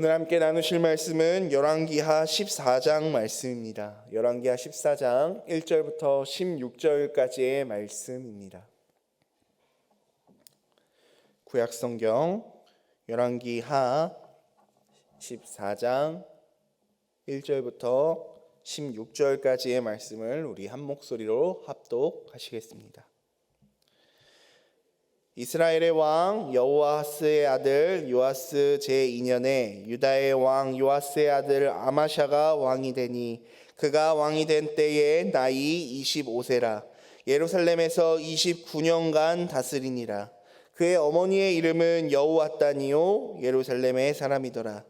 오늘 함께 나누실 말씀은 열왕기하 14장 말씀입니다. 열왕기하 14장 1절부터 16절까지의 말씀입니다. 구약 성경 열왕기하 14장 1절부터 16절까지의 말씀을 우리 한 목소리로 합독하시겠습니다. 이스라엘의 왕 여호아스의 아들 요아스 제2년에 유다의 왕 요아스의 아들 아마샤가 왕이 되니 그가 왕이 된 때에 나이 25세라. 예루살렘에서 29년간 다스리니라. 그의 어머니의 이름은 여호아따니요 예루살렘의 사람이더라.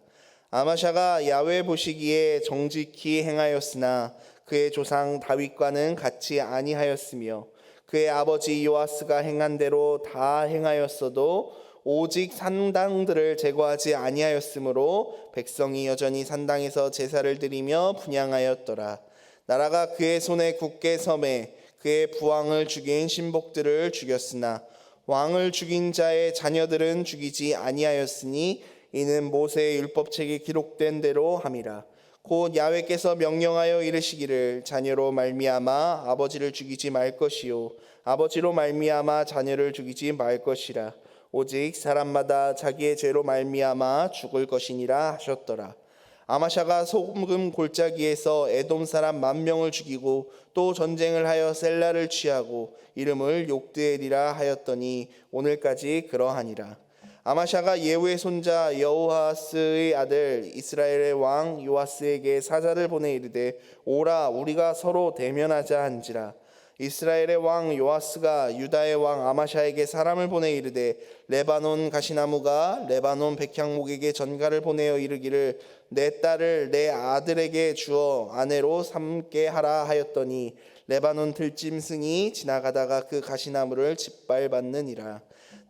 아마샤가 야외 보시기에 정직히 행하였으나 그의 조상 다윗과는 같이 아니하였으며 그의 아버지 요아스가 행한 대로 다 행하였어도 오직 산당들을 제거하지 아니하였으므로 백성이 여전히 산당에서 제사를 드리며 분양하였더라. 나라가 그의 손에 굳게 섬에 그의 부왕을 죽인 신복들을 죽였으나 왕을 죽인 자의 자녀들은 죽이지 아니하였으니 이는 모세의 율법책에 기록된 대로 함이라. 곧 야훼께서 명령하여 이르시기를 자녀로 말미암아 아버지를 죽이지 말 것이요. 아버지로 말미암아 자녀를 죽이지 말 것이라. 오직 사람마다 자기의 죄로 말미암아 죽을 것이니라 하셨더라. 아마샤가 소금 골짜기에서 에돔 사람 만 명을 죽이고 또 전쟁을 하여 셀라를 취하고 이름을 욕드엘이라 하였더니 오늘까지 그러하니라 아마샤가 예후의 손자 여호하스의 아들 이스라엘의 왕 요아스에게 사자를 보내 이르되 오라 우리가 서로 대면하자 한지라. 이스라엘의 왕 요아스가 유다의 왕 아마샤에게 사람을 보내 이르되 레바논 가시나무가 레바논 백향목에게 전가를 보내어 이르기를 내 딸을 내 아들에게 주어 아내로 삼게 하라 하였더니 레바논 들짐승이 지나가다가 그 가시나무를 짓밟았느니라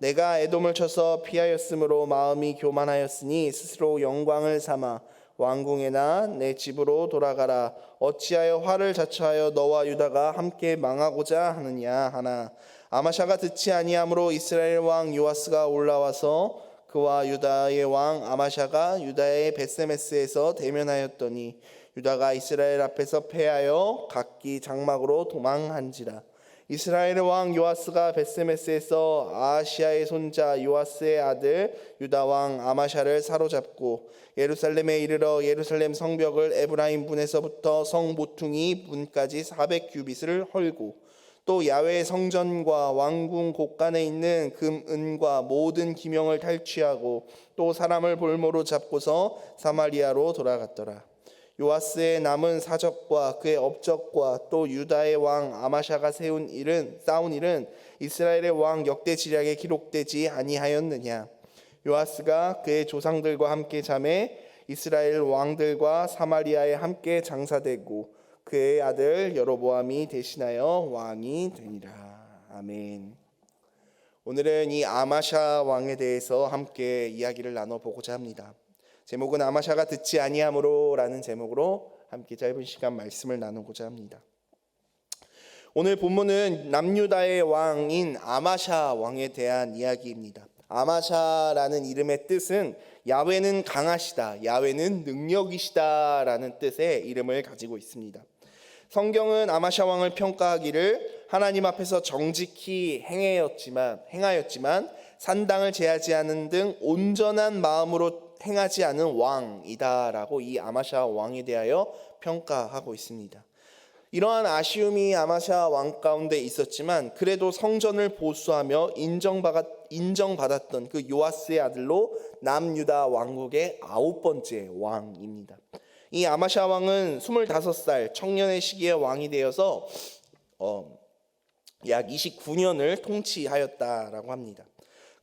내가 에돔을 쳐서 피하였으므로 마음이 교만하였으니 스스로 영광을 삼아 왕궁에나 내 집으로 돌아가라. 어찌하여 화를 자초하여 너와 유다가 함께 망하고자 하느냐 하나. 아마샤가 듣지 아니하므로 이스라엘 왕 요아스가 올라와서 그와 유다의 왕 아마샤가 유다의 베세메스에서 대면하였더니 유다가 이스라엘 앞에서 패하여 각기 장막으로 도망한지라 이스라엘의 왕 요아스가 베스메스에서 아시아의 손자 요아스의 아들 유다 왕 아마샤를 사로잡고 예루살렘에 이르러 예루살렘 성벽을 에브라임 분에서부터 성 모퉁이 분까지 400규빗을 헐고 또 야외 성전과 왕궁 곳간에 있는 금 은과 모든 기명을 탈취하고 또 사람을 볼모로 잡고서 사마리아로 돌아갔더라. 요아스의 남은 사적과 그의 업적과 또 유다의 왕 아마샤가 세운 일은 싸운 일은 이스라엘의 왕 역대 지략에 기록되지 아니하였느냐 요아스가 그의 조상들과 함께 잠에 이스라엘 왕들과 사마리아에 함께 장사되고 그의 아들 여로보암이 대신하여 왕이 되니라 아멘. 오늘은 이 아마샤 왕에 대해서 함께 이야기를 나눠 보고자 합니다. 제목은 아마샤가 듣지 아니함으로라는 제목으로 함께 짧은 시간 말씀을 나누고자 합니다. 오늘 본문은 남유다의 왕인 아마샤 왕에 대한 이야기입니다. 아마샤라는 이름의 뜻은 야훼는 강하시다, 야훼는 능력이시다라는 뜻의 이름을 가지고 있습니다. 성경은 아마샤 왕을 평가하기를 하나님 앞에서 정직히 행하였지만 행하였지만 산당을 제하지 않은 등 온전한 마음으로 행하지 않은 왕이다라고 이 아마샤 왕에 대하여 평가하고 있습니다. 이러한 아쉬움이 아마샤 왕 가운데 있었지만 그래도 성전을 보수하며 인정받았, 던그 요아스의 아들로 남유다 왕국의 아홉 번째 왕입니다. 이 아마샤 왕은 25살 청년의 시기에 왕이 되어서 어, 약 29년을 통치하였다라고 합니다.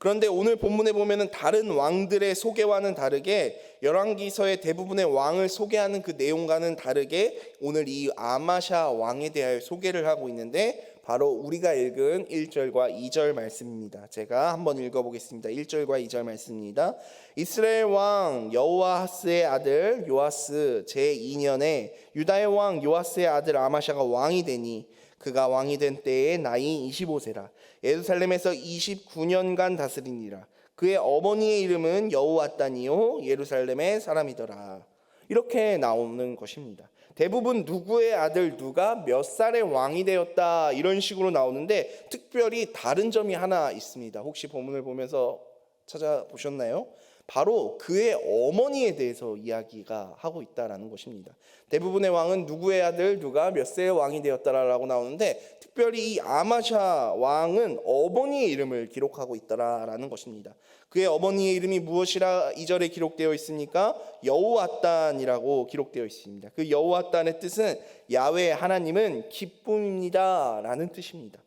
그런데 오늘 본문에 보면은 다른 왕들의 소개와는 다르게 열왕기서의 대부분의 왕을 소개하는 그 내용과는 다르게 오늘 이 아마샤 왕에 대하여 소개를 하고 있는데 바로 우리가 읽은 1절과 2절 말씀입니다. 제가 한번 읽어 보겠습니다. 1절과 2절 말씀입니다. 이스라엘 왕 여호아스의 아들 요아스 제2년에 유다의 왕 요아스의 아들 아마샤가 왕이 되니 그가 왕이 된 때에 나이 25세라 예루살렘에서 29년간 다스리니라 그의 어머니의 이름은 여호와따니요 예루살렘의 사람이더라. 이렇게 나오는 것입니다. 대부분 누구의 아들 누가 몇 살의 왕이 되었다 이런 식으로 나오는데 특별히 다른 점이 하나 있습니다. 혹시 본문을 보면서 찾아보셨나요? 바로 그의 어머니에 대해서 이야기가 하고 있다라는 것입니다. 대부분의 왕은 누구의 아들 누가 몇 세의 왕이 되었다라고 나오는데 특별히 이 아마샤 왕은 어머니의 이름을 기록하고 있다라는 것입니다. 그의 어머니의 이름이 무엇이라 이절에 기록되어 있습니까? 여호와단이라고 기록되어 있습니다. 그 여호와단의 뜻은 야외 하나님은 기쁨입니다라는 뜻입니다.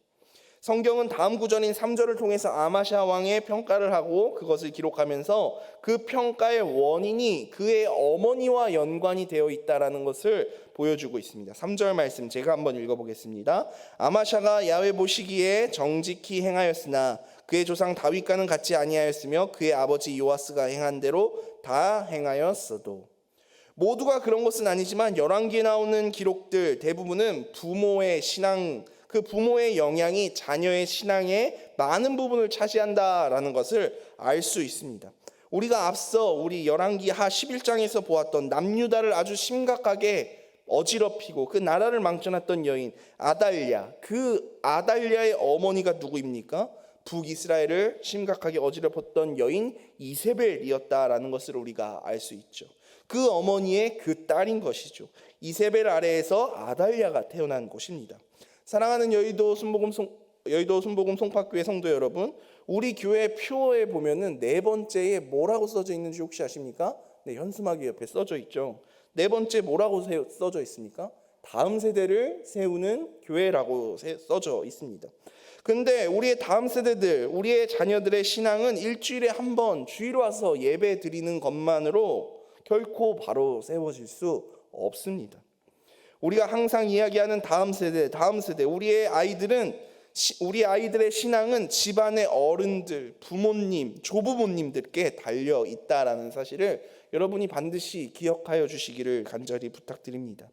성경은 다음 구절인 3절을 통해서 아마샤 왕의 평가를 하고 그것을 기록하면서 그 평가의 원인이 그의 어머니와 연관이 되어 있다라는 것을 보여주고 있습니다. 3절 말씀 제가 한번 읽어보겠습니다. 아마샤가 야외 보시기에 정직히 행하였으나 그의 조상 다윗과는 같이 아니하였으며 그의 아버지 요아스가 행한 대로 다 행하였어도 모두가 그런 것은 아니지만 열왕기에 나오는 기록들 대부분은 부모의 신앙 그 부모의 영향이 자녀의 신앙에 많은 부분을 차지한다라는 것을 알 수 있습니다. 우리가 앞서 우리 열왕기 하 11장에서 보았던 남유다를 아주 심각하게 어지럽히고 그 나라를 망쳐놨던 여인 아달랴 그 아달랴의 어머니가 누구입니까? 북이스라엘을 심각하게 어지럽혔던 여인 이세벨이었다라는 것을 우리가 알 수 있죠. 그 어머니의 그 딸인 것이죠. 이세벨 아래에서 아달랴가 태어난 곳입니다. 사랑하는 여의도 순복음 송, 여의도 순복음 송파교회 성도 여러분, 우리 교회 표에 보면은 네 번째에 뭐라고 써져 있는지 혹시 아십니까? 네, 현수막이 옆에 써져 있죠. 네 번째 뭐라고 세- 써져 있습니까? 다음 세대를 세우는 교회라고 세- 써져 있습니다. 근데 우리의 다음 세대들, 우리의 자녀들의 신앙은 일주일에 한 번 주일 와서 예배 드리는 것만으로 결코 바로 세워질 수 없습니다. 우리가 항상 이야기하는 다음 세대, 다음 세대, 우리의 아이들은 시- 우리 아이들의 신앙은 집안의 어른들, 부모님, 조부모님들께 달려 있다라는 사실을 여러분이 반드시 기억하여 주시기를 간절히 부탁드립니다.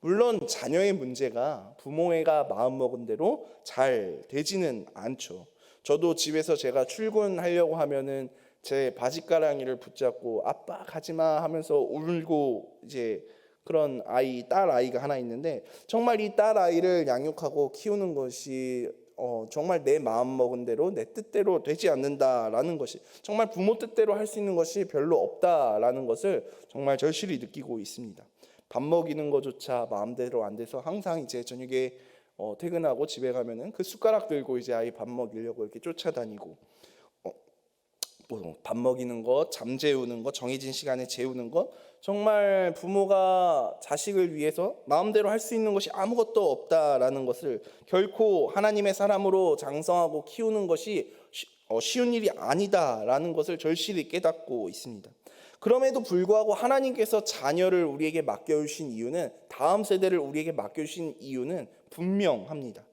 물론 자녀의 문제가 부모가 마음 먹은 대로 잘 되지는 않죠. 저도 집에서 제가 출근하려고 하면은 제 바지가랑이를 붙잡고 아빠 가지마 하면서 울고 이제 그런 아이 딸 아이가 하나 있는데 정말 이 딸 아이를 양육하고 키우는 것이 어, 정말 내 마음 먹은 대로 내 뜻대로 되지 않는다라는 것이 정말 부모 뜻대로 할 수 있는 것이 별로 없다라는 것을 정말 절실히 느끼고 있습니다. 밥 먹이는 것조차 마음대로 안 돼서 항상 이제 저녁에 어, 퇴근하고 집에 가면은 그 숟가락 들고 이제 아이 밥 먹이려고 이렇게 쫓아다니고 뭐밥 먹이는 것, 잠 재우는 것, 정해진 시간에 재우는 것, 정말 부모가 자식을 위해서 마음대로 할 수 있는 것이 아무것도 없다라는 것을 결코 하나님의 사람으로 장성하고 키우는 것이 쉬- 어, 쉬운 일이 아니다라는 것을 절실히 깨닫고 있습니다. 그럼에도 불구하고 하나님께서 자녀를 우리에게 맡겨주신 이유는 다음 세대를 우리에게 맡겨주신 이유는 분명합니다.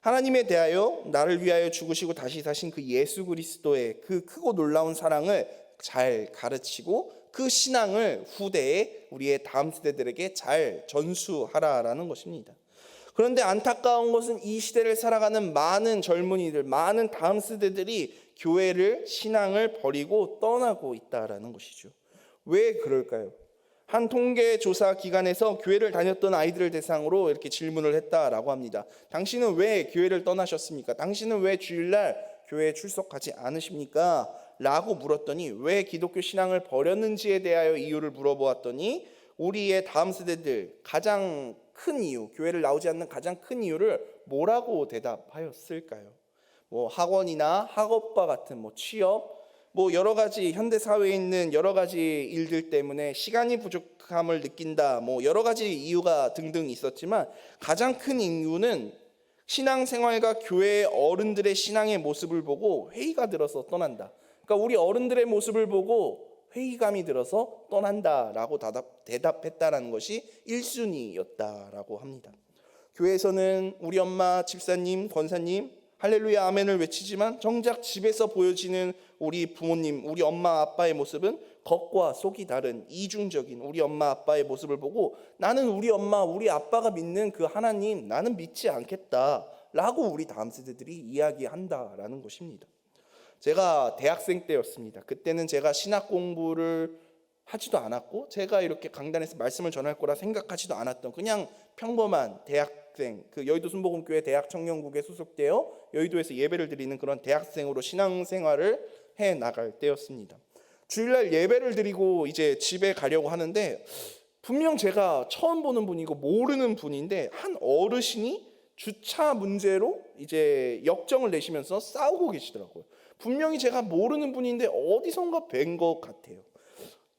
하나님에 대하여 나를 위하여 죽으시고 다시 사신 그 예수 그리스도의 그 크고 놀라운 사랑을 잘 가르치고 그 신앙을 후대에 우리의 다음 세대들에게 잘 전수하라라는 것입니다. 그런데 안타까운 것은 이 시대를 살아가는 많은 젊은이들, 많은 다음 세대들이 교회를 신앙을 버리고 떠나고 있다라는 것이죠. 왜 그럴까요? 한 통계 조사 기관에서 교회를 다녔던 아이들을 대상으로 이렇게 질문을 했다라고 합니다. 당신은 왜 교회를 떠나셨습니까? 당신은 왜 주일날 교회에 출석하지 않으십니까? 라고 물었더니 왜 기독교 신앙을 버렸는지에 대하여 이유를 물어보았더니 우리의 다음 세대들 가장 큰 이유, 교회를 나오지 않는 가장 큰 이유를 뭐라고 대답하였을까요? 뭐 학원이나 학업과 같은 뭐 취업, 뭐 여러 가지 현대 사회에 있는 여러 가지 일들 때문에 시간이 부족함을 느낀다. 뭐 여러 가지 이유가 등등 있었지만 가장 큰 이유는 신앙생활과 교회의 어른들의 신앙의 모습을 보고 회의가 들어서 떠난다. 그러니까 우리 어른들의 모습을 보고 회의감이 들어서 떠난다라고 대답, 대답했다라는 것이 1순위였다라고 합니다. 교회에서는 우리 엄마, 집사님, 권사님 할렐루야 아멘을 외치지만 정작 집에서 보여지는 우리 부모님, 우리 엄마 아빠의 모습은 겉과 속이 다른 이중적인 우리 엄마 아빠의 모습을 보고 나는 우리 엄마, 우리 아빠가 믿는 그 하나님 나는 믿지 않겠다 라고 우리 다음 세대들이 이야기한다라는 것입니다. 제가 대학생 때였습니다. 그때는 제가 신학 공부를 하지도 않았고 제가 이렇게 강단에서 말씀을 전할 거라 생각하지도 않았던 그냥 평범한 대학생 그 여의도 순복음교회 대학 청년국에 소속되어 여의도에서 예배를 드리는 그런 대학생으로 신앙생활을 해 나갈 때였습니다. 주일날 예배를 드리고 이제 집에 가려고 하는데 분명 제가 처음 보는 분이고 모르는 분인데 한 어르신이 주차 문제로 이제 역정을 내시면서 싸우고 계시더라고요. 분명히 제가 모르는 분인데 어디선가 뵌 것 같아요.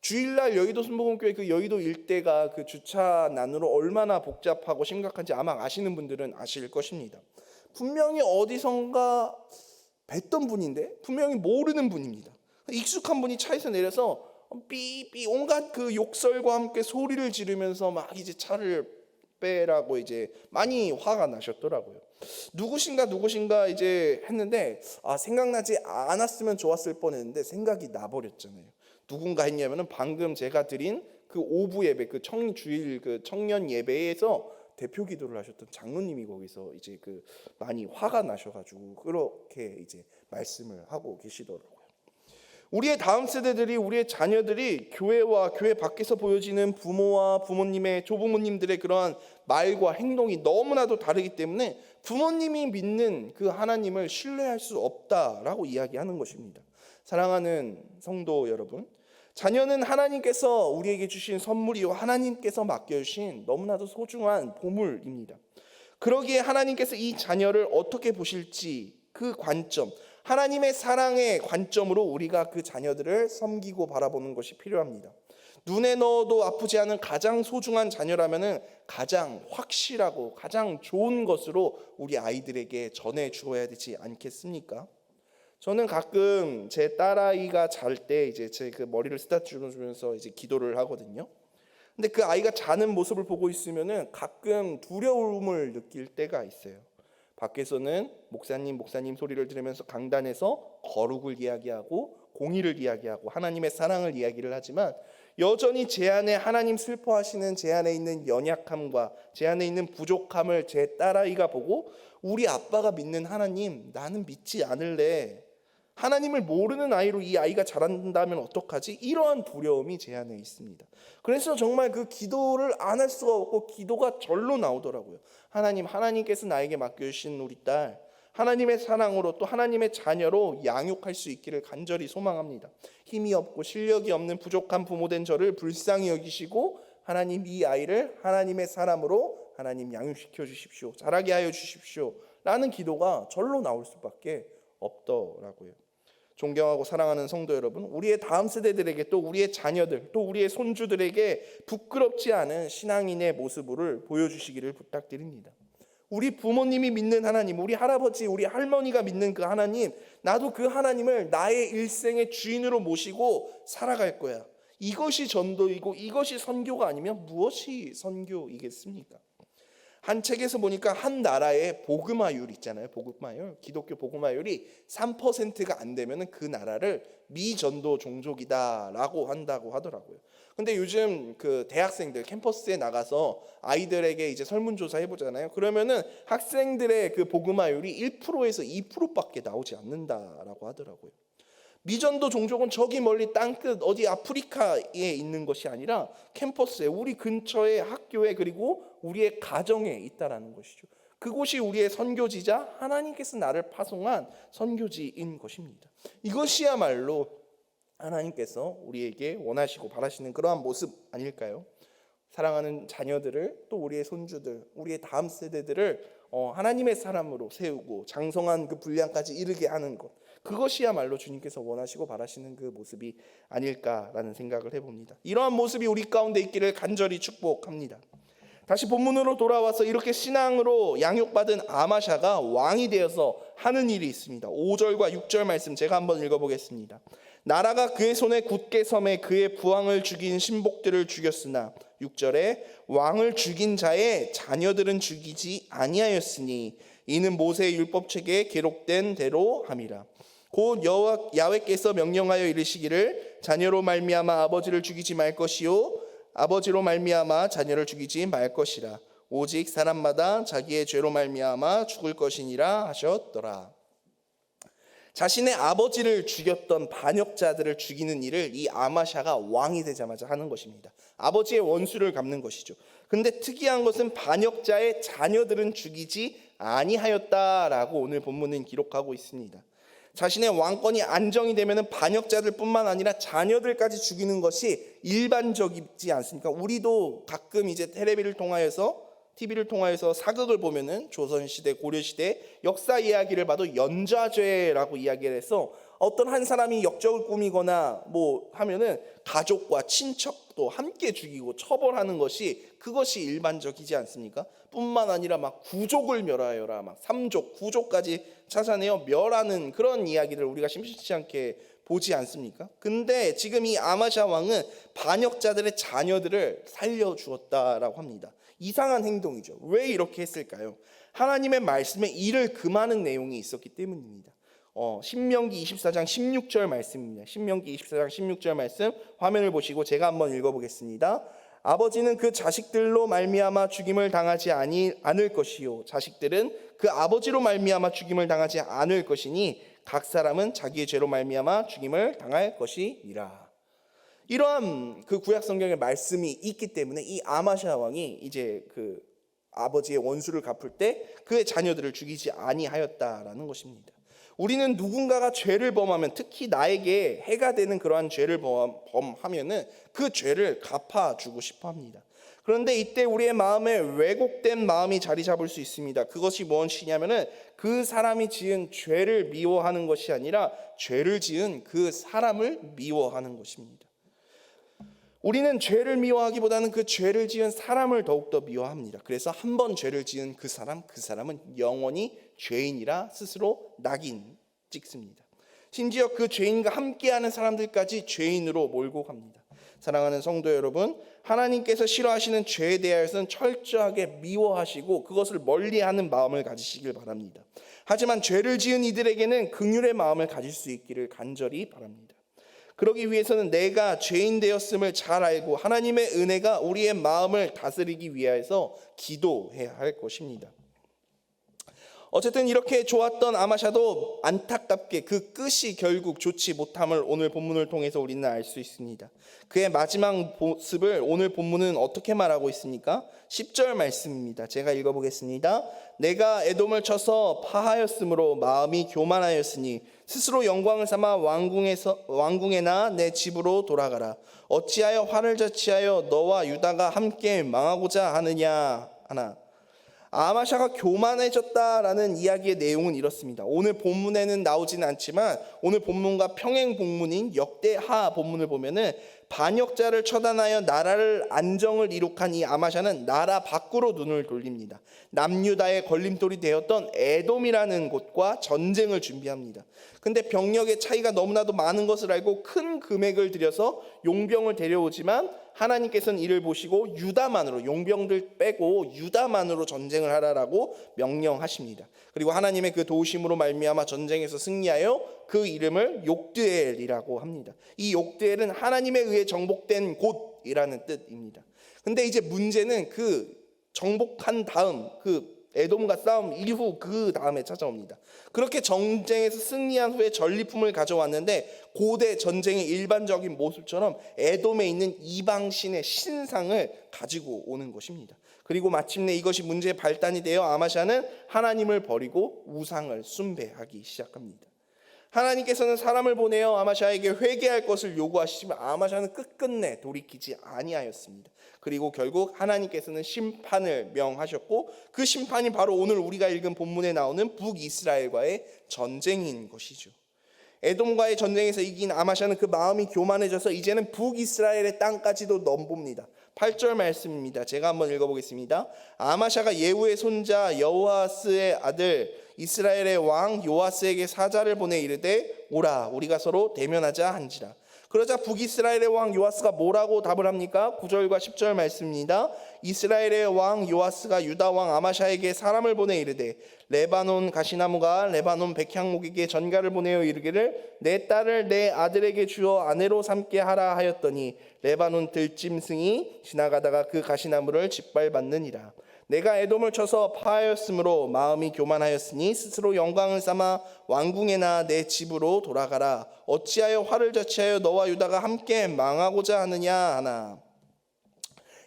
주일날 여의도 순복음교회 그 여의도 일대가 그 주차난으로 얼마나 복잡하고 심각한지 아마 아시는 분들은 아실 것입니다. 분명히 어디선가 뵀던 분인데 분명히 모르는 분입니다. 익숙한 분이 차에서 내려서 삐삐 온갖 그 욕설과 함께 소리를 지르면서 막 이제 차를 빼라고 이제 많이 화가 나셨더라고요. 누구신가 누구신가 이제 했는데 아 생각나지 않았으면 좋았을 뻔했는데 생각이 나버렸잖아요. 누군가 했냐면은 방금 제가 드린 그 오부 예배 그 청주일 그 청년 예배에서 대표 기도를 하셨던 장로님이 거기서 이제 그 많이 화가 나셔가지고 그렇게 이제 말씀을 하고 계시더라고요. 우리의 다음 세대들이 우리의 자녀들이 교회와 교회 밖에서 보여지는 부모와 부모님의 조부모님들의 그러한 말과 행동이 너무나도 다르기 때문에 부모님이 믿는 그 하나님을 신뢰할 수 없다라고 이야기하는 것입니다. 사랑하는 성도 여러분, 자녀는 하나님께서 우리에게 주신 선물이요 하나님께서 맡겨주신 너무나도 소중한 보물입니다. 그러기에 하나님께서 이 자녀를 어떻게 보실지 그 관점, 하나님의 사랑의 관점으로 우리가 그 자녀들을 섬기고 바라보는 것이 필요합니다. 눈에 넣어도 아프지 않은 가장 소중한 자녀라면은 가장 확실하고 가장 좋은 것으로 우리 아이들에게 전해 주어야 되지 않겠습니까? 저는 가끔 제 딸아이가 잘 때 이제 제 그 머리를 쓰다듬어 주면서 이제 기도를 하거든요. 근데 그 아이가 자는 모습을 보고 있으면은 가끔 두려움을 느낄 때가 있어요. 밖에서는 목사님 목사님 소리를 들으면서 강단에서 거룩을 이야기하고 공의를 이야기하고 하나님의 사랑을 이야기를 하지만 여전히 제 안에 하나님 슬퍼하시는 제 안에 있는 연약함과 제 안에 있는 부족함을 제 딸아이가 보고 우리 아빠가 믿는 하나님 나는 믿지 않을래 하나님을 모르는 아이로 이 아이가 자란다면 어떡하지? 이러한 두려움이 제 안에 있습니다. 그래서 정말 그 기도를 안 할 수가 없고 기도가 절로 나오더라고요. 하나님, 하나님께서 나에게 맡겨주신 우리 딸, 하나님의 사랑으로 또 하나님의 자녀로 양육할 수 있기를 간절히 소망합니다. 힘이 없고 실력이 없는 부족한 부모된 저를 불쌍히 여기시고 하나님 이 아이를 하나님의 사람으로 하나님 양육시켜 주십시오. 자라게 하여 주십시오. 라는 기도가 절로 나올 수밖에 없더라고요. 존경하고 사랑하는 성도 여러분, 우리의 다음 세대들에게 또 우리의 자녀들, 또 우리의 손주들에게 부끄럽지 않은 신앙인의 모습을 보여주시기를 부탁드립니다. 우리 부모님이 믿는 하나님, 우리 할아버지, 우리 할머니가 믿는 그 하나님, 나도 그 하나님을 나의 일생의 주인으로 모시고 살아갈 거야. 이것이 전도이고 이것이 선교가 아니면 무엇이 선교이겠습니까? 한 책에서 보니까 한 나라의 복음화율 있잖아요. 복음화율. 기독교 복음화율이 3%가 안 되면 그 나라를 미전도 종족이다라고 한다고 하더라고요. 근데 요즘 그 대학생들 캠퍼스에 나가서 아이들에게 이제 설문조사 해보잖아요. 그러면은 학생들의 그 복음화율이 1%에서 2%밖에 나오지 않는다라고 하더라고요. 미전도 종족은 저기 멀리 땅끝 어디 아프리카에 있는 것이 아니라 캠퍼스에 우리 근처의 학교에 그리고 우리의 가정에 있다라는 것이죠. 그곳이 우리의 선교지자 하나님께서 나를 파송한 선교지인 것입니다. 이것이야말로 하나님께서 우리에게 원하시고 바라시는 그러한 모습 아닐까요? 사랑하는 자녀들을 또 우리의 손주들, 우리의 다음 세대들을 어, 하나님의 사람으로 세우고 장성한 그 분량까지 이르게 하는 것. 그것이야말로 주님께서 원하시고 바라시는 그 모습이 아닐까라는 생각을 해봅니다. 이러한 모습이 우리 가운데 있기를 간절히 축복합니다. 다시 본문으로 돌아와서 이렇게 신앙으로 양육받은 아마샤가 왕이 되어서 하는 일이 있습니다. 5절과 6절 말씀 제가 한번 읽어보겠습니다. 나라가 그의 손에 굳게 섬에 그의 부왕을 죽인 신복들을 죽였으나 6절에 왕을 죽인 자의 자녀들은 죽이지 아니하였으니 이는 모세의 율법책에 기록된 대로 함이라. 곧 여호와 야훼께서 명령하여 이르시기를 자녀로 말미암아 아버지를 죽이지 말 것이요 아버지로 말미암아 자녀를 죽이지 말 것이라 오직 사람마다 자기의 죄로 말미암아 죽을 것이니라 하셨더라. 자신의 아버지를 죽였던 반역자들을 죽이는 일을 이 아마샤가 왕이 되자마자 하는 것입니다. 아버지의 원수를 갚는 것이죠. 근데 특이한 것은 반역자의 자녀들은 죽이지 아니하였다라고 오늘 본문은 기록하고 있습니다. 자신의 왕권이 안정이 되면은 반역자들뿐만 아니라 자녀들까지 죽이는 것이 일반적이지 않습니까? 우리도 가끔 이제 텔레비를 통하여서 TV를 통하여서 사극을 보면은 조선 시대, 고려 시대 역사 이야기를 봐도 연좌죄라고 이야기를 해서 어떤 한 사람이 역적을 꾸미거나 뭐 하면은 가족과 친척 도 함께 죽이고 처벌하는 것이 그것이 일반적이지 않습니까? 뿐만 아니라 막 구족을 멸하여라 막 삼족, 구족까지 찾아내어 멸하는 그런 이야기를 우리가 심심치 않게 보지 않습니까? 근데 지금 이 아마샤 왕은 반역자들의 자녀들을 살려 주었다라고 합니다. 이상한 행동이죠. 왜 이렇게 했을까요? 하나님의 말씀에 일을 금하는 내용이 있었기 때문입니다. 어, 신명기 24장 16절 말씀입니다. 신명기 24장 16절 말씀 화면을 보시고 제가 한번 읽어보겠습니다. 아버지는 그 자식들로 말미암아 죽임을 당하지 아니 않을 것이요 자식들은 그 아버지로 말미암아 죽임을 당하지 않을 것이니 각 사람은 자기의 죄로 말미암아 죽임을 당할 것이니라. 이러한 그 구약 성경의 말씀이 있기 때문에 이 아마샤 왕이 이제 그 아버지의 원수를 갚을 때 그의 자녀들을 죽이지 아니하였다라는 것입니다. 우리는 누군가가 죄를 범하면 특히 나에게 해가 되는 그러한 죄를 범- 범하면은 그 죄를 갚아주고 싶어 합니다. 그런데 이때 우리의 마음에 왜곡된 마음이 자리 잡을 수 있습니다. 그것이 무엇이냐면은 그 사람이 지은 죄를 미워하는 것이 아니라 죄를 지은 그 사람을 미워하는 것입니다. 우리는 죄를 미워하기보다는 그 죄를 지은 사람을 더욱더 미워합니다. 그래서 한 번 죄를 지은 그 사람, 그 사람은 영원히 죄인이라 스스로 낙인 찍습니다. 심지어 그 죄인과 함께하는 사람들까지 죄인으로 몰고 갑니다. 사랑하는 성도 여러분, 하나님께서 싫어하시는 죄에 대하여서는 철저하게 미워하시고 그것을 멀리하는 마음을 가지시길 바랍니다. 하지만 죄를 지은 이들에게는 긍휼의 마음을 가질 수 있기를 간절히 바랍니다. 그러기 위해서는 내가 죄인 되었음을 잘 알고 하나님의 은혜가 우리의 마음을 다스리기 위하여서 기도해야 할 것입니다. 어쨌든 이렇게 좋았던 아마샤도 안타깝게 그 끝이 결국 좋지 못함을 오늘 본문을 통해서 우리는 알 수 있습니다. 그의 마지막 모습을 오늘 본문은 어떻게 말하고 있습니까? 10절 말씀입니다. 제가 읽어보겠습니다. 내가 에돔을 쳐서 파하였으므로 마음이 교만하였으니 스스로 영광을 삼아 왕궁에서 왕궁에나 내 집으로 돌아가라. 어찌하여 화를 자치하여 너와 유다가 함께 망하고자 하느냐 하나. 아마샤가 교만해졌다라는 이야기의 내용은 이렇습니다. 오늘 본문에는 나오진 않지만 오늘 본문과 평행 본문인 역대하 본문을 보면은 반역자를 처단하여 나라를 안정을 이룩한 이 아마샤는 나라 밖으로 눈을 돌립니다. 남유다의 걸림돌이 되었던 에돔이라는 곳과 전쟁을 준비합니다. 근데 병력의 차이가 너무나도 많은 것을 알고 큰 금액을 들여서 용병을 데려오지만 하나님께서는 이를 보시고 유다만으로 용병들 빼고 유다만으로 전쟁을 하라라고 명령하십니다. 그리고 하나님의 그 도우심으로 말미암아 전쟁에서 승리하여 그 이름을 욕드엘이라고 합니다. 이 욕드엘은 하나님에 의해 정복된 곳이라는 뜻입니다. 근데 이제 문제는 그 정복한 다음 그 에돔과 싸움 이후 그 다음에 찾아옵니다. 그렇게 전쟁에서 승리한 후에 전리품을 가져왔는데 고대 전쟁의 일반적인 모습처럼 에돔에 있는 이방신의 신상을 가지고 오는 것입니다. 그리고 마침내 이것이 문제의 발단이 되어 아마샤는 하나님을 버리고 우상을 숭배하기 시작합니다. 하나님께서는 사람을 보내어 아마샤에게 회개할 것을 요구하시지만 아마샤는 끝끝내 돌이키지 아니하였습니다. 그리고 결국 하나님께서는 심판을 명하셨고 그 심판이 바로 오늘 우리가 읽은 본문에 나오는 북이스라엘과의 전쟁인 것이죠. 에돔과의 전쟁에서 이긴 아마샤는 그 마음이 교만해져서 이제는 북이스라엘의 땅까지도 넘봅니다. 8절 말씀입니다. 제가 한번 읽어보겠습니다. 아마샤가 예후의 손자 여호아스의 아들 이스라엘의 왕 요아스에게 사자를 보내 이르되 오라 우리가 서로 대면하자 한지라. 그러자 북이스라엘의 왕 요아스가 뭐라고 답을 합니까? 9절과 10절 말씀입니다. 이스라엘의 왕 요아스가 유다 왕 아마샤에게 사람을 보내 이르되 레바논 가시나무가 레바논 백향목에게 전가를 보내어 이르기를 내 딸을 내 아들에게 주어 아내로 삼게 하라 하였더니 레바논 들짐승이 지나가다가 그 가시나무를 짓밟았느니라. 내가 에돔을 쳐서 파하였으므로 마음이 교만하였으니 스스로 영광을 삼아 왕궁에나 내 집으로 돌아가라. 어찌하여 화를 자취하여 너와 유다가 함께 망하고자 하느냐 하나.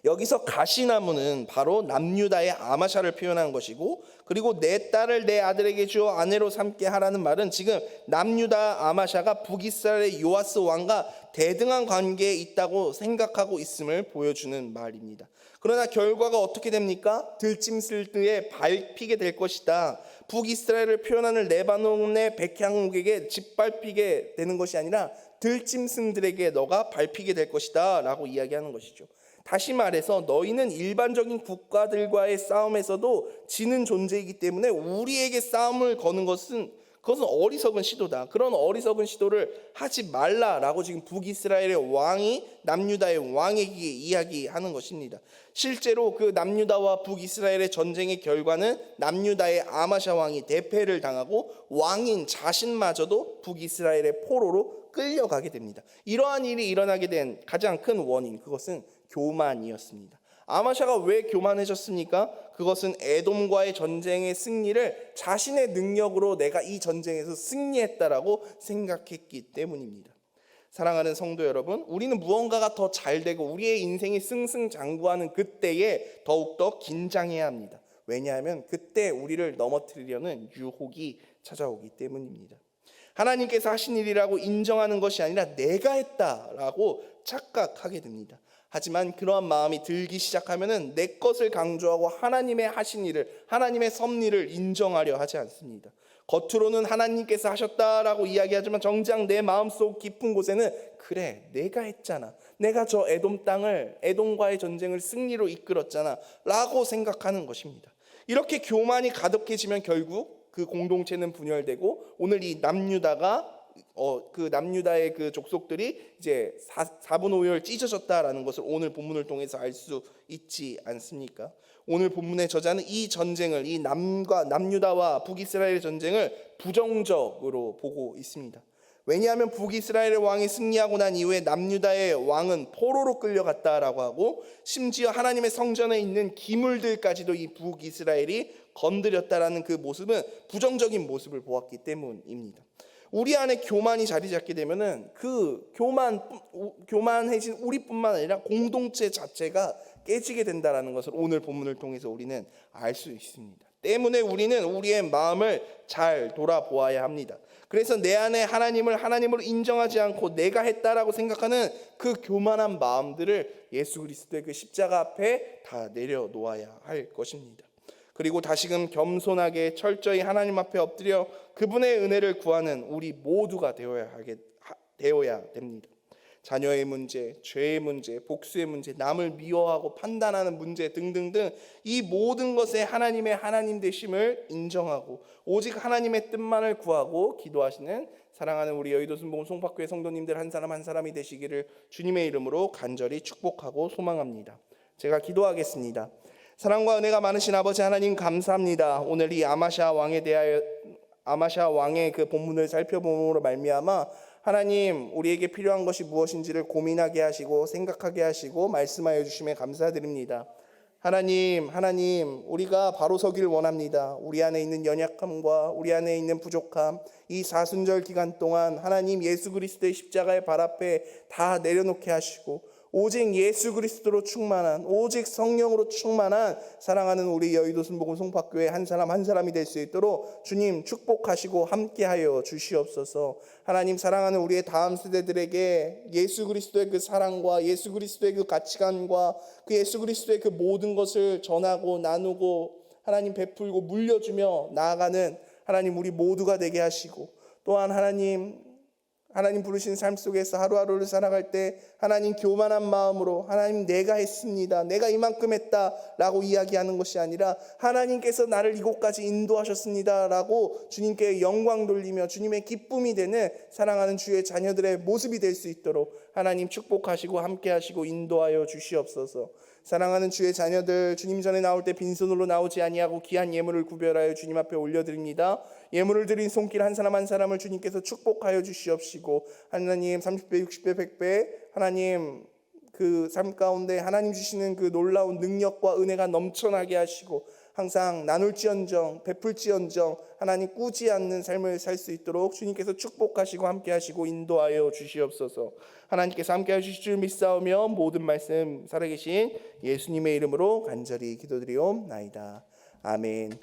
여기서 가시나무는 바로 남유다의 아마샤를 표현한 것이고 그리고 내 딸을 내 아들에게 주어 아내로 삼게 하라는 말은 지금 남유다 아마샤가 북이스라엘의 요아스 왕과 대등한 관계에 있다고 생각하고 있음을 보여주는 말입니다. 그러나 결과가 어떻게 됩니까? 들짐슬드에 밟히게 될 것이다. 북이스라엘을 표현하는 레바논의 백향목에게 짓밟히게 되는 것이 아니라 들짐승들에게 너가 밟히게 될 것이다 라고 이야기하는 것이죠. 다시 말해서 너희는 일반적인 국가들과의 싸움에서도 지는 존재이기 때문에 우리에게 싸움을 거는 것은 그것은 어리석은 시도다. 그런 어리석은 시도를 하지 말라라고 지금 북이스라엘의 왕이 남유다의 왕에게 이야기하는 것입니다. 실제로 그 남유다와 북이스라엘의 전쟁의 결과는 남유다의 아마샤 왕이 대패를 당하고 왕인 자신마저도 북이스라엘의 포로로 끌려가게 됩니다. 이러한 일이 일어나게 된 가장 큰 원인 그것은 교만이었습니다. 아마샤가 왜 교만해졌습니까? 그것은 에돔과의 전쟁의 승리를 자신의 능력으로 내가 이 전쟁에서 승리했다라고 생각했기 때문입니다. 사랑하는 성도 여러분, 우리는 무언가가 더 잘 되고 우리의 인생이 승승장구하는 그때에 더욱더 긴장해야 합니다. 왜냐하면 그때 우리를 넘어뜨리려는 유혹이 찾아오기 때문입니다. 하나님께서 하신 일이라고 인정하는 것이 아니라 내가 했다라고 착각하게 됩니다. 하지만 그러한 마음이 들기 시작하면은 내 것을 강조하고 하나님의 하신 일을 하나님의 섭리를 인정하려 하지 않습니다. 겉으로는 하나님께서 하셨다라고 이야기하지만 정작 내 마음속 깊은 곳에는 그래 내가 했잖아. 내가 저 에돔 땅을 에돔과의 전쟁을 승리로 이끌었잖아라고 생각하는 것입니다. 이렇게 교만이 가득해지면 결국 그 공동체는 분열되고 오늘 이 남유다가 어, 그 남유다의 그 족속들이 이제 4, 4분 5열 찢어졌다라는 것을 오늘 본문을 통해서 알 수 있지 않습니까? 오늘 본문의 저자는 이 전쟁을 이 남과 남유다와 북이스라엘의 전쟁을 부정적으로 보고 있습니다. 왜냐하면 북이스라엘의 왕이 승리하고 난 이후에 남유다의 왕은 포로로 끌려갔다라고 하고 심지어 하나님의 성전에 있는 기물들까지도 이 북이스라엘이 건드렸다라는 그 모습은 부정적인 모습을 보았기 때문입니다. 우리 안에 교만이 자리 잡게 되면은 그 교만 교만해진 우리뿐만 아니라 공동체 자체가 깨지게 된다라는 것을 오늘 본문을 통해서 우리는 알 수 있습니다. 때문에 우리는 우리의 마음을 잘 돌아보아야 합니다. 그래서 내 안에 하나님을 하나님으로 인정하지 않고 내가 했다라고 생각하는 그 교만한 마음들을 예수 그리스도의 그 십자가 앞에 다 내려놓아야 할 것입니다. 그리고 다시금 겸손하게 철저히 하나님 앞에 엎드려 그분의 은혜를 구하는 우리 모두가 되어야 하게 되어야 됩니다. 자녀의 문제, 죄의 문제, 복수의 문제, 남을 미워하고 판단하는 문제 등등등 이 모든 것에 하나님의 하나님 되심을 인정하고 오직 하나님의 뜻만을 구하고 기도하시는 사랑하는 우리 여의도 순복음 송파교회 성도님들 한 사람 한 사람이 되시기를 주님의 이름으로 간절히 축복하고 소망합니다. 제가 기도하겠습니다. 사랑과 은혜가 많으신 아버지 하나님 감사합니다. 오늘 이 아마샤 왕에 대하여 아마샤 왕의 그 본문을 살펴봄으로 말미암아 하나님 우리에게 필요한 것이 무엇인지를 고민하게 하시고 생각하게 하시고 말씀하여 주심에 감사드립니다. 하나님, 하나님, 우리가 바로 서길 원합니다. 우리 안에 있는 연약함과 우리 안에 있는 부족함, 이 사순절 기간 동안 하나님 예수 그리스도의 십자가의 발 앞에 다 내려놓게 하시고 오직 예수 그리스도로 충만한 오직 성령으로 충만한 사랑하는 우리 여의도 순복음 송파교회 한 사람 한 사람이 될 수 있도록 주님 축복하시고 함께하여 주시옵소서. 하나님 사랑하는 우리의 다음 세대들에게 예수 그리스도의 그 사랑과 예수 그리스도의 그 가치관과 그 예수 그리스도의 그 모든 것을 전하고 나누고 하나님 베풀고 물려주며 나아가는 하나님 우리 모두가 되게 하시고 또한 하나님 하나님 부르신 삶 속에서 하루하루를 살아갈 때 하나님 교만한 마음으로 하나님 내가 했습니다. 내가 이만큼 했다라고 이야기하는 것이 아니라 하나님께서 나를 이곳까지 인도하셨습니다라고 주님께 영광 돌리며 주님의 기쁨이 되는 사랑하는 주의 자녀들의 모습이 될 수 있도록 하나님 축복하시고 함께 하시고 인도하여 주시옵소서. 사랑하는 주의 자녀들 주님 전에 나올 때 빈손으로 나오지 아니하고 귀한 예물을 구별하여 주님 앞에 올려드립니다. 예물을 드린 손길 한 사람 한 사람을 주님께서 축복하여 주시옵시고 하나님 30배 60배 100배 하나님 그 삶 가운데 하나님 주시는 그 놀라운 능력과 은혜가 넘쳐나게 하시고 항상 나눌지언정 베풀지언정 하나님 꾸지 않는 삶을 살 수 있도록 주님께서 축복하시고 함께하시고 인도하여 주시옵소서. 하나님께서 함께해 주실 줄 믿사오며 모든 말씀 살아계신 예수님의 이름으로 간절히 기도드리옵나이다. 아멘.